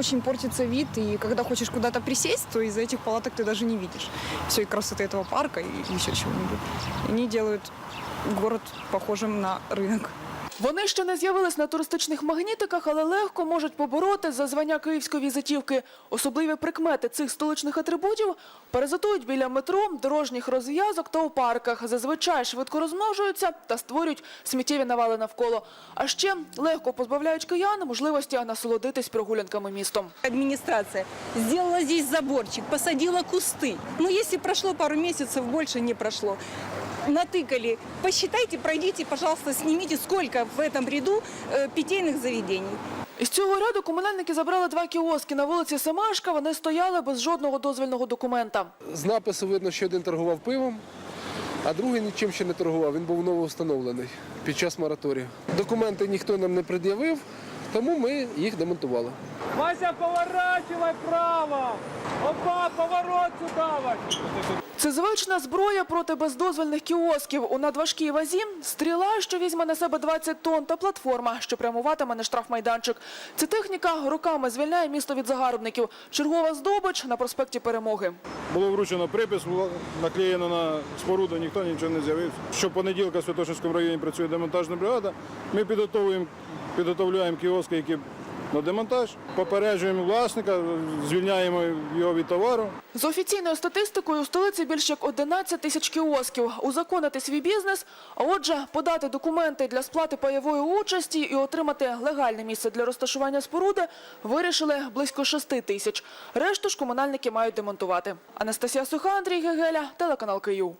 Очень портится вид, и когда хочешь куда-то присесть, то из-за этих палаток ты даже не видишь всей красоты этого парка и еще чего-нибудь. Они делают город похожим на рынок. Вони ще не з'явились на туристичних магнітиках, але легко можуть побороти за звання київської візитівки. Особливі прикмети цих столичних атрибутів паразитують біля метро, дорожніх розв'язок та у парках. Зазвичай швидко розмножуються та створюють сміттєві навали навколо. А ще легко позбавляють киян можливості насолодитись прогулянками містом. Администрация сделала здесь заборчик, посадила кусты. Но если прошло пару месяцев, больше не прошло Натыкали. Посчитайте, пройдите, пожалуйста, снимите, сколько в этом ряду э, питейных заведений. Із цього ряду комунальники забрали два кіоски на вулиці Семашка. Вони стояли без жодного дозвільного документа. З напису видно, що один торгував пивом, а другий нічим ще не торгував. Він був новоустановлений під час мораторію. Документи ніхто нам не пред'явив, тому ми їх демонтували. Вася, поворачивай право! Опа, поворот сюда, Вася! Це звична зброя проти бездозвольних кіосків. У надважкій вазі стріла, що візьме на себе 20 тонн, та платформа, що прямуватиме на штрафмайданчик. Ця техніка роками звільняє місто від загарбників. Чергова здобич на проспекті Перемоги. Було вручено припис, наклеєно на споруду, ніхто нічого не з'явився. Щопонеділка в Святошинському районі працює демонтажна бригада. Ми підготовуємо, підготовляємо кіоски, які на демонтаж, попереджуємо власника, звільняємо його від товару. З офіційною статистикою у столиці більш як 11 тисяч кіосків. Узаконити свій бізнес, а отже, подати документи для сплати пайової участі і отримати легальне місце для розташування споруди вирішили близько 6 тисяч. Решту ж комунальники мають демонтувати. Анастасія Суха, Андрій Гегеля, телеканал Київ.